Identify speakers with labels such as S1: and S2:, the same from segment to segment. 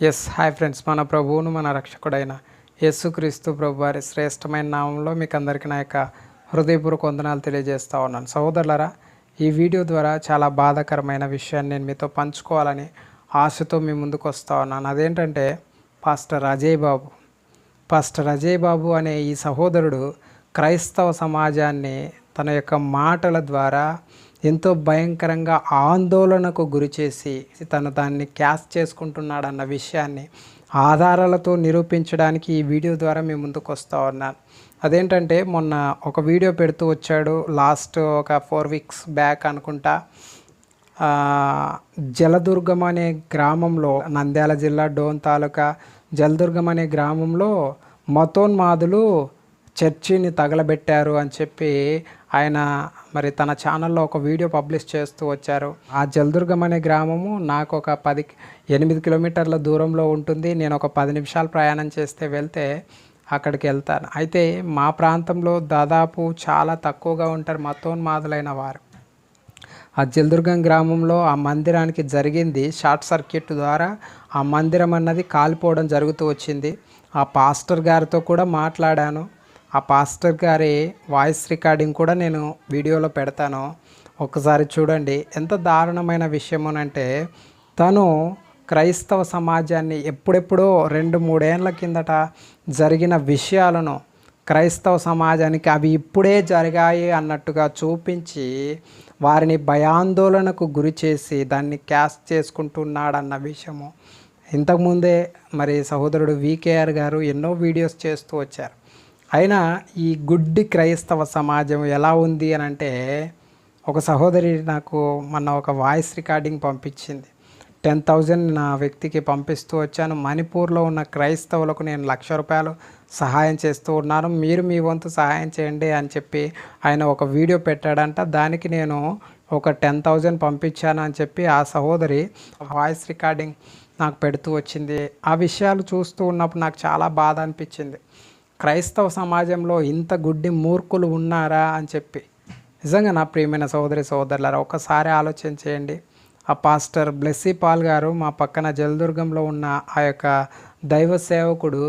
S1: Yes hi friends మన ప్రభువును మన రక్షకుడైన యేసుక్రీస్తు ప్రభు వారి శ్రేష్టమైన నామంలో మీకు అందరికీ నా యొక్క హృదయపూర్వక వందనాలు తెలియజేస్తూ ఉన్నాను. సహోదరులరా ఈ వీడియో ద్వారా చాలా బాధాకరమైన విషయాన్ని నేను మీతో పంచుకోవాలని ఆశతో మీ ముందుకు వస్తూ ఉన్నాను. అదేంటంటే పాస్టర్ అజయ్ బాబు. పాస్టర్ అజయ్ బాబు అనే ఈ సహోదరుడు క్రైస్తవ సమాజాన్ని తన యొక్క మాటల ద్వారా ఎంతో భయంకరంగా ఆందోళనకు గురి చేసి తను దాన్ని క్యాష్ చేసుకుంటున్నాడన్న విషయాన్ని ఆధారాలతో నిరూపించడానికి ఈ వీడియో ద్వారా మేము ముందుకు వస్తూ ఉన్నాను అదేంటంటే మొన్న ఒక వీడియో పెడుతూ వచ్చాడు. లాస్ట్ ఒక ఫోర్ వీక్స్ బ్యాక్ అనుకుంటా. జలదుర్గం అనే గ్రామంలో నంద్యాల జిల్లా డోన్ తాలూకా జలదుర్గం అనే గ్రామంలో మతోన్మాదులు చర్చిని తగలబెట్టారు అని చెప్పి ఆయన మరి తన ఛానల్లో ఒక వీడియో పబ్లిష్ చేస్తూ వచ్చారు. ఆ జల్దుర్గం అనే గ్రామము నాకు ఒక పది ఎనిమిది కిలోమీటర్ల దూరంలో ఉంటుంది. నేను ఒక పది నిమిషాలు ప్రయాణం చేస్తే వెళ్తే అక్కడికి వెళ్తాను. అయితే మా ప్రాంతంలో దాదాపు చాలా తక్కువగా ఉంటారు మతోన్మాదులైన వారు. ఆ జల్దుర్గం గ్రామంలో ఆ మందిరానికి జరిగింది షార్ట్ సర్క్యూట్ ద్వారా ఆ మందిరం అన్నది కాలిపోవడం జరుగుతూ వచ్చింది. ఆ పాస్టర్ గారితో కూడా మాట్లాడాను. ఆ పాస్టర్ గారి వాయిస్ రికార్డింగ్ కూడా నేను వీడియోలో పెడతాను. ఒకసారి చూడండి ఎంత దారుణమైన విషయమోనంటే తను క్రైస్తవ సమాజాన్ని ఎప్పుడెప్పుడో రెండు మూడేళ్ళ కిందట జరిగిన విషయాలను క్రైస్తవ సమాజానికి అవి ఇప్పుడే జరిగాయి అన్నట్టుగా చూపించి వారిని భయాందోళనకు గురి చేసి దాన్ని క్యాష్ చేసుకుంటున్నాడన్న విషయము. ఇంతకుముందే మరి సహోదరుడు వికేఆర్ గారు ఎన్నో వీడియోస్ చేస్తూ వచ్చారు. అయినా ఈ గుడ్డి క్రైస్తవ సమాజం ఎలా ఉంది అని అంటే ఒక సహోదరి నాకు మొన్న ఒక వాయిస్ రికార్డింగ్ పంపించింది. టెన్ థౌజండ్ నా వ్యక్తికి పంపిస్తూ వచ్చాను. మణిపూర్లో ఉన్న క్రైస్తవులకు నేను లక్ష రూపాయలు సహాయం చేస్తూ ఉన్నాను. మీరు మీ వంతు సహాయం చేయండి అని చెప్పి ఆయన ఒక వీడియో పెట్టాడంట. దానికి నేను ఒక టెన్ థౌజండ్ పంపించాను అని చెప్పి ఆ సహోదరి వాయిస్ రికార్డింగ్ నాకు పెడుతూ వచ్చింది. ఆ విషయాలు చూస్తూ ఉన్నప్పుడు నాకు చాలా బాధ అనిపించింది. క్రైస్తవ సమాజంలో ఇంత గుడ్డి మూర్ఖులు ఉన్నారా అని చెప్పి. నిజంగా నా ప్రియమైన సోదరి సోదరులారా ఒకసారి ఆలోచన చేయండి. ఆ పాస్టర్ బ్లెస్సీ పాల్ గారు మా పక్కన జలదుర్గంలో ఉన్న ఆ యొక్క దైవ సేవకుడు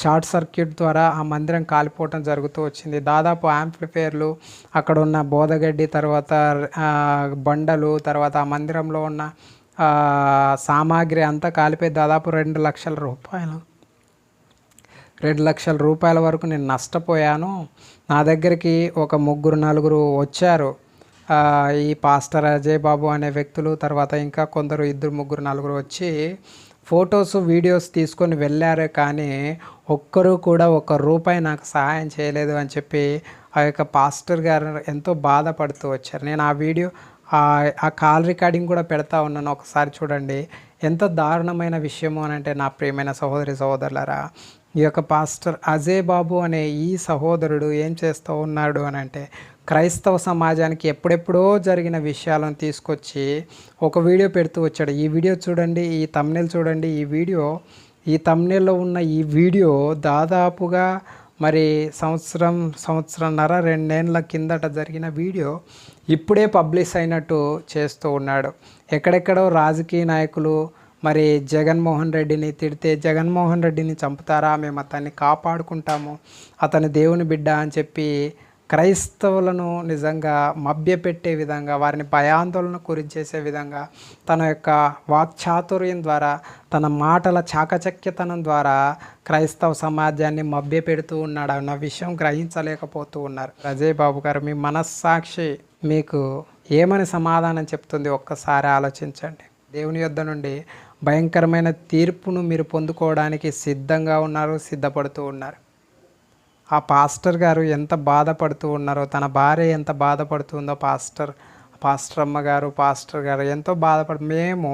S1: షార్ట్ సర్క్యూట్ ద్వారా ఆ మందిరం కాలిపోవటం జరుగుతూ వచ్చింది. దాదాపు యాంప్లిఫైర్లు అక్కడ ఉన్న బోధగడ్డి తర్వాత బండలు తర్వాత ఆ మందిరంలో ఉన్న సామాగ్రి అంతా కాలిపోయి దాదాపు రెండు లక్షల రూపాయలు. రెండు లక్షల రూపాయల వరకు నేను నష్టపోయాను. నా దగ్గరికి ఒక ముగ్గురు నలుగురు వచ్చారు. ఈ పాస్టర్ అజయ్ బాబు అనే వ్యక్తులు తర్వాత ఇంకా కొందరు ఇద్దరు ముగ్గురు నలుగురు వచ్చి ఫొటోస్ వీడియోస్ తీసుకొని వెళ్ళారు కానీ ఒక్కరూ కూడా ఒక్క రూపాయి నాకు సహాయం చేయలేదు అని చెప్పి ఆ యొక్క పాస్టర్ గారు ఎంతో బాధపడుతూ వచ్చారు. నేను ఆ వీడియో ఆ కాల్ రికార్డింగ్ కూడా పెడతా ఉన్నాను. ఒకసారి చూడండి. ఎంత దారుణమైన విషయము అని అంటే నా ప్రియమైన సహోదరి సహోదరులరా ఈ యొక్క పాస్టర్ అజయ్ బాబు అనే ఈ సహోదరుడు ఏం చేస్తూ ఉన్నాడు అని అంటే క్రైస్తవ సమాజానికి ఎప్పుడెప్పుడో జరిగిన విషయాలను తీసుకొచ్చి ఒక వీడియో పెడుతూ వచ్చాడు. ఈ వీడియో చూడండి ఈ తమ్నెల్ చూడండి. ఈ వీడియో ఈ తమ్నెల్లో ఉన్న ఈ వీడియో దాదాపుగా మరి సంవత్సరం సంవత్సరంన్నర రెండేళ్ళ కిందట జరిగిన వీడియో ఇప్పుడే పబ్లిష్ అయినట్టు చేస్తూ ఉన్నాడు. ఎక్కడెక్కడో రాజకీయ నాయకులు మరి జగన్మోహన్ రెడ్డిని తిడితే జగన్మోహన్ రెడ్డిని చంపుతారా? మేము అతన్ని కాపాడుకుంటాము. అతని దేవుని బిడ్డ అని చెప్పి క్రైస్తవులను నిజంగా మభ్యపెట్టే విధంగా వారిని భయాందోళన గురి చేసే విధంగా తన యొక్క వాక్చాతుర్యం ద్వారా తన మాటల చాకచక్యతనం ద్వారా క్రైస్తవ సమాజాన్ని మభ్యపెడుతూ ఉన్నాడు. అన్న విషయం గ్రహించలేకపోతూ ఉన్నారు. అజయ్ బాబు గారు మీ మనస్సాక్షి మీకు ఏమని సమాధానం చెప్తుంది? ఒక్కసారి ఆలోచించండి. దేవుని యొద్ద నుండి భయంకరమైన తీర్పును మీరు పొందుకోవడానికి సిద్ధంగా ఉన్నారు సిద్ధపడుతూ ఉన్నారు. ఆ పాస్టర్ గారు ఎంత బాధపడుతూ ఉన్నారో తన భార్య ఎంత బాధపడుతుందో పాస్టర్ పాస్టర్ అమ్మగారు పాస్టర్ గారు ఎంతో బాధపడు మేము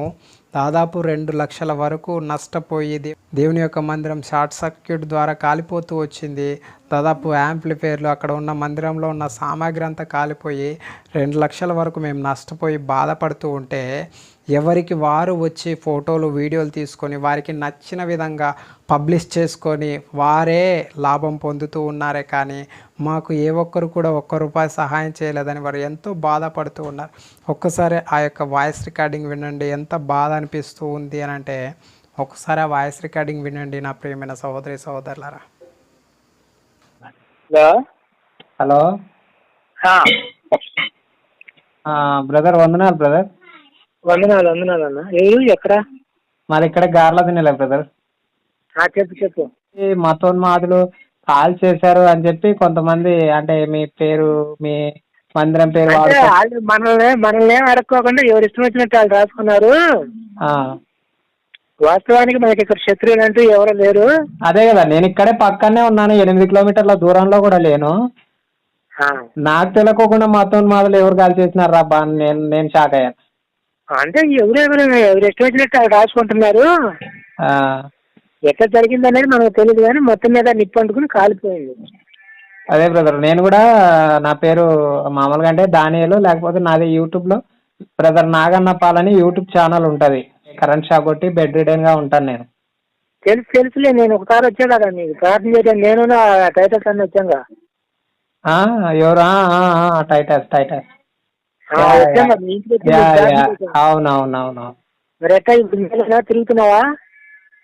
S1: దాదాపు రెండు లక్షల వరకు నష్టపోయి దేవుని యొక్క మందిరం షార్ట్ సర్క్యూట్ ద్వారా కాలిపోతూ వచ్చింది. దాదాపు యాంప్లిఫైర్లు అక్కడ ఉన్న మందిరంలో ఉన్న సామాగ్రి అంతా కాలిపోయి రెండు లక్షల వరకు మేము నష్టపోయి బాధపడుతూ ఉంటే ఎవరికి వారు వచ్చి ఫోటోలు వీడియోలు తీసుకొని వారికి నచ్చిన విధంగా పబ్లిష్ చేసుకొని వారే లాభం పొందుతూ ఉన్నారే కానీ మాకు ఏ ఒక్కరు కూడా ఒక్క రూపాయి సహాయం చేయలేదని వారు ఎంతో బాధపడుతూ ఉన్నారు. ఒక్కసారి ఆ యొక్క వాయిస్ రికార్డింగ్ వినండి ఎంత బాధ అనిపిస్తూ ఉంది అని అంటే ఒకసారి ఆ వాయిస్ రికార్డింగ్ వినండి నా ప్రియమైన సహోదరి సహోదరులారా.
S2: హలో
S3: హలో బ్రదర్ వందనాలు బ్రదర్.
S2: వందనాలు వందనాలు అన్న. ఎవరు? ఎక్కడ?
S3: మాది ఇక్కడ గార్ల తినలే బ్రదర్?
S2: చెప్పు చెప్పు.
S3: ఈ మతోన్మాదులు కాల్ చేశారు అని చెప్పి కొంతమంది అంటే మీ పేరు మీ మందిరం పేరు వాడుకో
S2: మనల్ని మనల్ని ఏం అడక్కోకుండా ఎవరు ఇష్టం వచ్చినట్టు వాళ్ళు రాసుకున్నారు.
S3: ఆ,
S2: వాస్తవానికి మనకి ఇక్కడ శత్రువులు అంటూ ఎవరు లేరు.
S3: అదే కదా నేను ఇక్కడే పక్కనే ఉన్నాను ఎనిమిది కిలోమీటర్ల దూరంలో కూడా లేను. నాకు తెలియకోకుండా మతోన్మాదులు ఎవరు కాల్ చేసినారు రా బా నేను నేను షాక్ అయ్యాను
S2: అంటే ఎవరు ఎవరు వాళ్ళు రాసుకుంటున్నారు? ఎట్లా జరిగింది అనేది మనకు తెలియదు కానీ మొత్తం మీద నిప్పు అంటుకుని కాలిపోయింది.
S3: అదే బ్రదర్ నేను కూడా నా పేరు మామూలుగా అంటే దానియలు లేకపోతే నాది యూట్యూబ్లో. బ్రదర్ నాగన్న పాలని యూట్యూబ్ ఛానల్ ఉంటుంది. కరెంట్ షాక్ కొట్టి బెడ్ రిడెన్గా ఉంటాను నేను.
S2: తెలుసు తెలుసులే నేను ఒకసారి వచ్చా కదా నీకు. ప్రార్థన చేయడం నేను టైటల్స్ అన్ని వచ్చాగా
S3: ఆ, ఎవరు? Titus Titus. అవునవునవును.
S2: తిరుగుతున్నావా?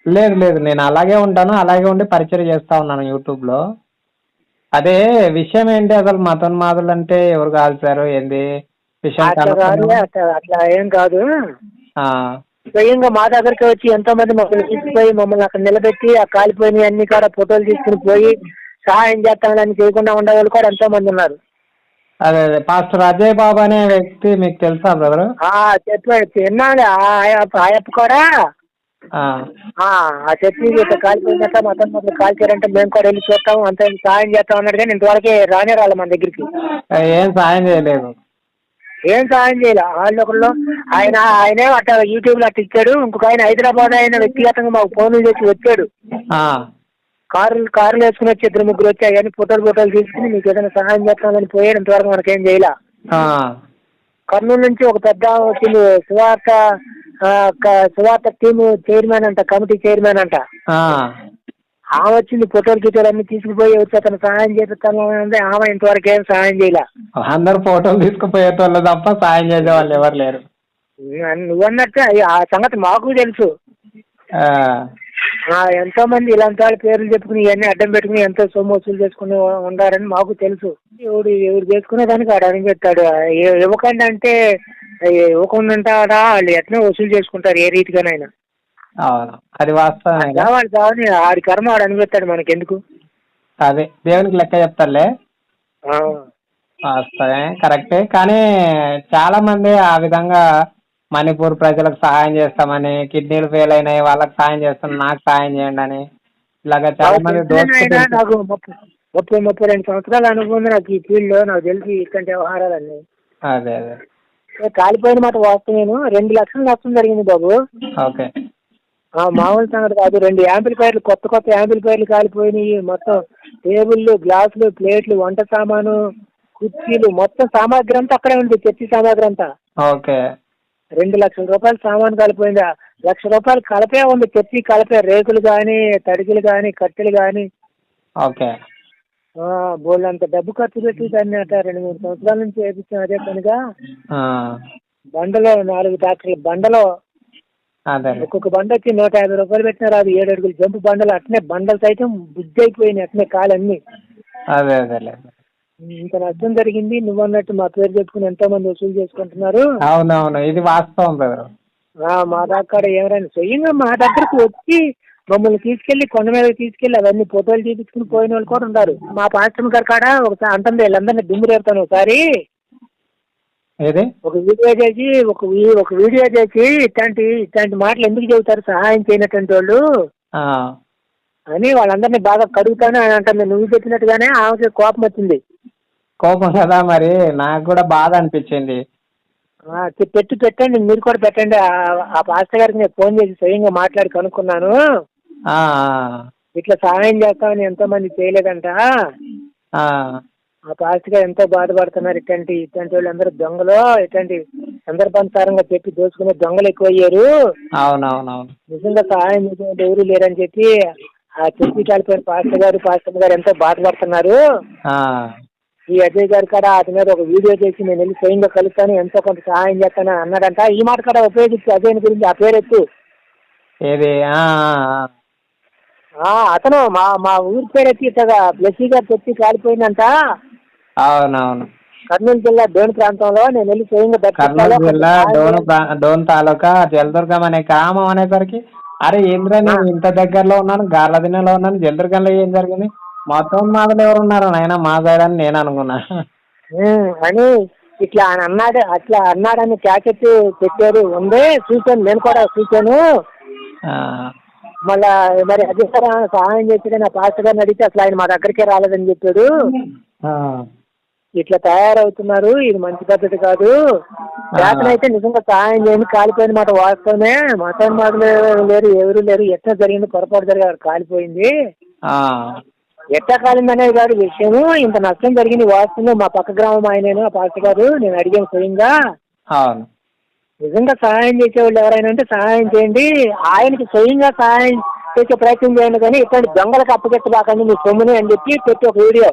S3: లేదు లేదు. నేను అలాగే ఉంటాను. అలాగే ఉండి పరిచయం చేస్తా ఉన్నాను యూట్యూబ్లో. అదే విషయం ఏంటి? అసలు మతోన్మాదులు అంటే ఎవరు కాల్చారు? ఏంది? విషయం
S2: అట్లా ఏం కాదు. స్వయంగా మా దగ్గరికి వచ్చి ఎంతో మంది మమ్మల్ని తీసుకుపోయి మమ్మల్ని అక్కడ నిలబెట్టి ఆ కాలిపోయిన అన్ని కాడ ఫోటోలు తీసుకుని పోయి సహాయం చేస్తామని చేయకుండా ఉండే వాళ్ళు కూడా ఎంతో మంది ఉన్నారు.
S3: అదే అదే. పాస్టర్ అజయ్ బాబు అనే వ్యక్తి మీకు తెలుసా బ్రదర్?
S2: ఆ చెప్పాడు. ఆయప్ప కూడా? ఆ. చట్నీ ఇట్లా కాలిపోయినట్ట మొత్తం మొత్తం కాల్చారంటే మేము కూడా వెళ్ళి చూస్తాం అంత సహాయం చేస్తాం అన్నాడు కానీ ఇంతవరకే రానే రాలే మన దగ్గరికి.
S3: ఏం సాయం చేయలేదు.
S2: ఏం సహాయం చేయాలి? వాళ్ళు ఒకళ్ళు ఆయన ఆయనే అట్లా యూట్యూబ్లో అట్లా ఇచ్చాడు. ఇంకొక ఆయన హైదరాబాద్ ఆయన వ్యక్తిగతంగా మాకు ఫోన్లు చేసి వచ్చాడు. కారులు కారులు వేసుకుని వచ్చి ఇద్దరు ముగ్గురు వచ్చాయి కానీ ఫోటోలు ఫోటోలు తీసుకుని మీకు ఏదైనా సహాయం చేస్తామని పోయాడు. ఇంతవరకు మనకేం చేయలే. కర్నూలు నుంచి ఒక పెద్ద వచ్చింది సువార్త సువార్త టీమ్ చైర్మన్ అంట కమిటీ చైర్మన్ అంట. ఆమె వచ్చింది ఫోటోలు గిటోలు అన్ని తీసుకుపోయి వచ్చి అతను సహాయం చేస్తాను అంటే ఆమె ఇంతవరకు ఏం సహాయం చేయలే.
S3: అందరు ఫోటోలు తీసుకుపోయేటోళ్ళు తప్ప సాయం చేసే వాళ్ళు ఎవరు లేరు.
S2: నువ్వు అన్నట్టు ఆ సంగతి మాకు తెలుసు. ఎంతో మంది ఇలాంటి వాళ్ళ పేర్లు చెప్పుకుని ఇవన్నీ అడ్డం పెట్టుకుని ఎంతో సొమ్ము వసూలు చేసుకుని ఉండారని మాకు తెలుసు. ఎవడు ఎవరు చేసుకునే దానికి ఆడ అని ఇ- ఇవ్వకండి అంటే ఇవ్వకుండా ఉంటాడా? వాళ్ళు ఎట్లా వసూలు చేసుకుంటారు ఏ రీతిగానైనా.
S3: అవును. అది వాస్తవమే
S2: కావాలి కావాలి ఆడి కర్మ ఆడు అనిపెట్టాడు మనకెందుకు?
S3: అదే దేవునికి లెక్క చెప్తారులే
S2: ఆ,
S3: వాస్తవమే కరెక్టే. కానీ చాలా మంది ఆ విధంగా మణిపూర్ ప్రజలకు సహాయం చేస్తామని కిడ్నీలు ఫెయిల్ అయినాయి వాళ్ళకి సహాయం చేస్తాం నాకు సహాయం చేయండి అని. ఇలాగ చాలా మంది
S2: నాకు ముప్పై ముప్పై రెండు సంవత్సరాల అనుభవం నాకు ఈ ఫీల్డ్లో. నాకు తెలిసి ఇట్లాంటి వ్యవహారాలన్నీ.
S3: అదే అదే.
S2: కాలిపోయిన మాట వాస్తవేను రెండు లక్షల నష్టం జరిగింది బాబు.
S3: ఓకే.
S2: మామూలు సంగతి కాదు. రెండు యాంపిల్ కొత్త కొత్త యాంపిల్ పైర్లు కాలిపోయినాయి. మొత్తం టేబుల్లు గ్లాసులు ప్లేట్లు వంట సామాను కుర్చీలు మొత్తం సామాగ్రి అంతా అక్కడే ఉంది. చర్చి సామాగ్రి అంతా.
S3: ఓకే.
S2: రెండు లక్షల రూపాయలు సామాను కలిపోయింది. లక్ష రూపాయలు కలిపే ఉంది. చర్చి కలిపే. రేకులు కానీ తడికలు కానీ కట్టెలు కానీ
S3: ఓకే.
S2: బోళ్ళు అంత డబ్బు ఖర్చు పెట్టి దాన్ని అట రెండు మూడు సంవత్సరాల నుంచి వేపించాం అదే పనిగా. బండలో నాలుగు ట్రాక్టర్ల. బండలో ఒక్కొక్క బండ వచ్చి నూట యాభై రూపాయలు పెట్టినారు. అది ఏడు అడుగులు జంపు బండలు అట్నే బండలు సైతం బుద్ధి అయిపోయినాయి అట్నే కాలన్నీ.
S3: అదే అదేలే
S2: ఇంత నష్టం జరిగింది. నువ్వు అన్నట్టు మా పేరు చెప్పుకుని ఎంతో మంది వసూలు చేసుకుంటున్నారు.
S3: అవునవును ఇది వాస్తవం
S2: మా దగ్గర ఎవరైనా స్వయంగా మా దగ్గరకు వచ్చి మమ్మల్ని తీసుకెళ్ళి కొండ మీద తీసుకెళ్ళి అవన్నీ ఫోటోలు తీపించుకుని పోయిన వాళ్ళు కూడా ఉన్నారు. మా పాస్టర్ గారి కాడ ఒకసారి అంటుంది వీళ్ళందరినీ దిమ్ము రేపుతాను ఒకసారి.
S3: ఏది?
S2: ఒక వీడియో చేసి ఒక ఒక వీడియో చేసి ఇట్లాంటి ఇట్లాంటి మాటలు ఎందుకు చెబుతారు? సహాయం చేయనటువంటి వాళ్ళు అని వాళ్ళందరినీ బాగా కడుగుతాను అని అంటుంది నువ్వు చెప్పినట్టుగానే ఆమెకి కోపం వచ్చింది.
S3: కోపం కదా మరి? నాకు కూడా బాధ అనిపించింది.
S2: పెట్టు పెట్టండి. మీరు కూడా పెట్టండి. ఆ- పాస్టర్ గారికి నేను ఫోన్ చేసి స్వయంగా మాట్లాడి కనుక్కున్నాను. ఇట్లా సహాయం చేస్తామని ఎంతో మంది చేయలేదంట
S3: ఆ,
S2: గారు ఎంతో బాధపడుతున్నారు. ఇట్లాంటి ఇట్లాంటి వాళ్ళు అందరూ దొంగలు ఇట్లాంటి సందర్భానుసారంగా చెప్పి దోచుకునే దొంగలు ఎక్కువ అయ్యారు
S3: అవునవునవును.
S2: నిజంగా సహాయం చేసేవాళ్ళు ఎవరు లేరని చెప్పి ఆ చెప్పి కాలిపోయిన పాస్టర్ గారు పాస్టర్ గారు ఎంతో బాధపడుతున్నారు. ఈ అజయ్ గారి కాడ అతని మీద ఒక వీడియో చేసి నేను వెళ్ళి స్వయంగా కలుస్తాను ఎంతో కొంత సహాయం చేస్తాను అన్నాడంట. ఈ మాట కూడా ఉపయోగించి అజయ్ గురించి ఆ పేరు ఎత్తు.
S3: ఏది?
S2: అతను మా మా ఊరి పేరు ఎత్తి బ్లెస్సీ గారు తెచ్చి కాలిపోయిందంట.
S3: అవునవును.
S2: కర్నూలు జిల్లా డోన్ ప్రాంతంలో నేను వెళ్ళి స్వయంగా
S3: కర్నూలు జిల్లా డోన్ డోన్ తాలూకా జలదుర్గం అనే గ్రామం అనేసరికి అరే ఏంద్రా నేను ఇంత దగ్గరలో ఉన్నాను గార్లదిన్నెలో ఉన్నాను జలదుర్గంలో ఏం జరిగింది? మొత్తం మాదలు ఎవరు ఉన్నారు నాయన? మా సైడ్ అని నేను అనుకున్నా.
S2: అని ఇట్లా ఆయన అన్నాడు అట్లా అన్నాడని క్యాసెట్ పెట్టారు. ఉంది చూశాను నేను కూడా చూశాను. మళ్ళా మరి అదే ఆయన సహాయం చేసి నా పాస్టర్ గారిని అడిగితే అసలు ఆయన మా దగ్గరికే రాలేదని చెప్పాడు. ఇట్లా తయారవుతున్నారు. ఇది మంచి పద్ధతి కాదు. అయితే నిజంగా సహాయం చేయండి కాలిపోయిన మాట వాస్తవమే. మతం మాటలు లేరు ఎవరు లేరు. ఎట్లా జరిగింది పొరపాటు జరిగారు కాలిపోయింది. ఎట్లా కాలింది అనేది కాదు విషయము. ఇంత నష్టం జరిగింది వాస్తవం మా పక్క గ్రామం ఆయనేను ఆ పాస్టర్ గారు నేను అడిగాను స్వయంగా. నిజంగా సహాయం చేసేవాళ్ళు ఎవరైనా ఉంటే సహాయం చేయండి. ఆయనకి స్వయంగా సహాయం చేసే ప్రయత్నం చేయండి కానీ ఇట్లాంటి దొంగలకు అప్పచెప్పబాకండి మీ సొమ్ముని అని చెప్పి పెట్టి ఒక వీడియో.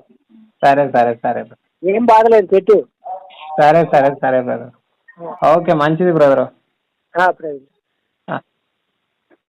S3: సరే సరే సరే.
S2: ఏం బాధలేదు పెట్టు.
S3: సరే సరే సరే బ్రదర్ ఓకే మంచిది బ్రదర్
S2: ప్రైజ్